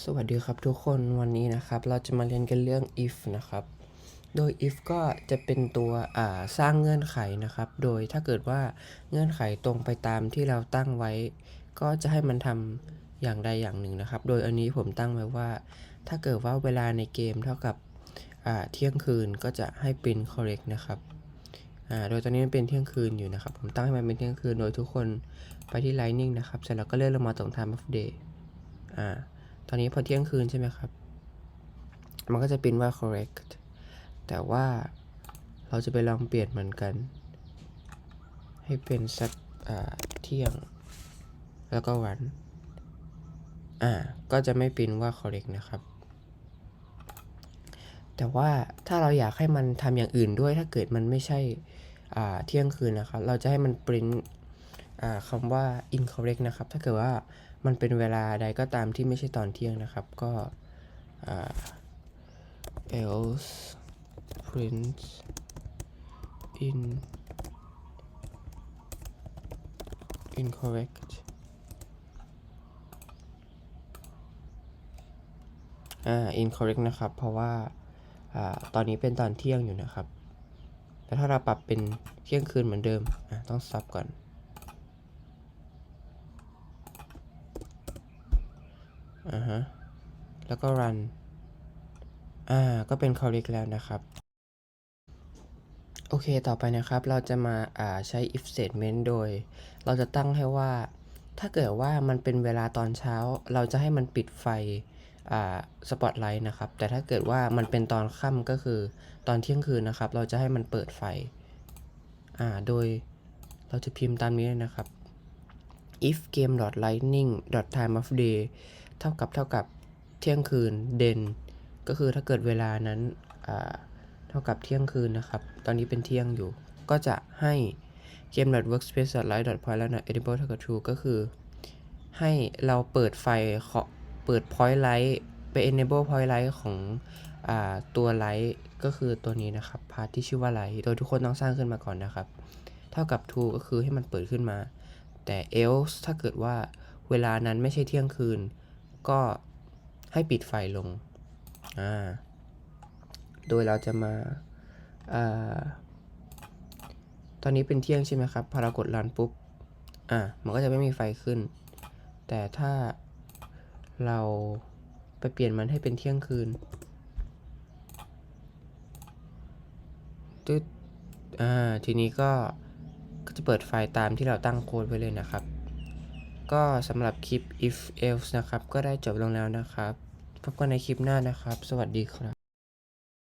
สวัสดีครับทุกคนวันนี้นะครับ เราจะมาเรียนกันเรื่อง if นะครับ โดย if ก็จะเป็นตัวสร้างเงื่อนไขนะครับ โดยถ้าเกิดว่าเงื่อนไขตรงไปตามที่เราตั้งไว้ ก็จะให้มันทำอย่างใดอย่างหนึ่งนะครับ โดยอันนี้ผมตั้งไว้ว่า ถ้าเกิดว่าเวลาในเกมเท่ากับเที่ยงคืนก็จะให้เป็น correct นะครับโดยตอนนี้มันเป็นเที่ยงคืนอยู่นะครับ ผมตั้งให้มันเป็นเที่ยงคืนโดยทุกคนไปที่ lightning นะครับเสร็จแล้วก็เลื่อนลงมาตรง time of day อ่า อนนี้พอเที่ยงคืนใช่ไหมครับ มันก็จะเป็นว่า correct แต่ว่าเราจะไปลองเปลี่ยนเหมือนกัน ให้เป็นสักเที่ยง แล้วก็วัน อ่า ก็จะไม่เป็นว่า correct นะครับ แต่ว่าถ้าเราอยากให้มันทำอย่างอื่นด้วยถ้าเกิดมันไม่ใช่เที่ยงคืนนะครับ เราจะให้มัน print อ่า คำว่า incorrect นะครับ ถ้าเกิดว่ามันเป็นเวลาใดก็ตามที่ไม่ใช่ตอนเที่ยงนะครับ ก็ else print in incorrect อ่า incorrect นะครับ เพราะว่าอ่าตอนนี้เป็นตอนเที่ยงอยู่นะครับ แต่ถ้าเราปรับเป็นเที่ยงคืนเหมือนเดิม อะต้อง stop ก่อน อ่าฮะ แล้วก็ run อ่า ก็เป็น correct แล้วนะครับ โอเค ต่อไปนะครับ เราจะมาอ่าใช้ if statement โดย เราจะตั้งให้ว่า ถ้าเกิดว่ามันเป็นเวลาตอนเช้า เราจะให้มันปิดไฟอ่าสปอตไลท์นะครับ แต่ถ้าเกิดว่ามันเป็นตอนค่ำก็คือตอนเที่ยงคืนนะครับ เราจะให้มันเปิดไฟ อ่า โดยเราจะพิมพ์ตามนี้เลยนะครับ if game dot lightning dot time of day เท่ากับเท่ากับเที่ยงคืน then ก็คือถ้าเกิดเวลานั้นเท่ากับเที่ยงคืนนะครับ ตอนนี้เป็นเที่ยงอยู่ ก็จะให้ game dot workspace dot light dot point แล้ว dot enable เท่ากับ true ก็คือ ให้เราเปิดไฟขอเปิด point light ไป enable point light ของอตัว light ก็คือตัวนี้นะครับ พาร์ทที่ชื่อว่า light โดยทุกคนต้องสร้างขึ้นมาก่อนนะครับ เท่ากับ true ก็คือให้มันเปิดขึ้นมา แต่ else ถ้าเกิดว่าเวลานั้นไม่ใช่เที่ยงคืน ก็ให้ปิดไฟลง อ่า โดยเราจะมาอ่าตอนนี้เป็นเที่ยงใช่ไหมครับ พอเรากดรันปุ๊บ อ่า มันก็จะไม่มีไฟขึ้น แต่ถ้าเราไปเปลี่ยนมันให้เป็นเที่ยงคืนตึ๊ดอ่า ทีนี้ก็ ก็จะเปิดไฟตามที่เราตั้งโค้ดไว้เลยนะครับ ก็สำหรับคลิป if else นะครับ ก็ได้จบลงแล้วนะครับ พบกันในคลิปหน้านะครับ สวัสดีครับ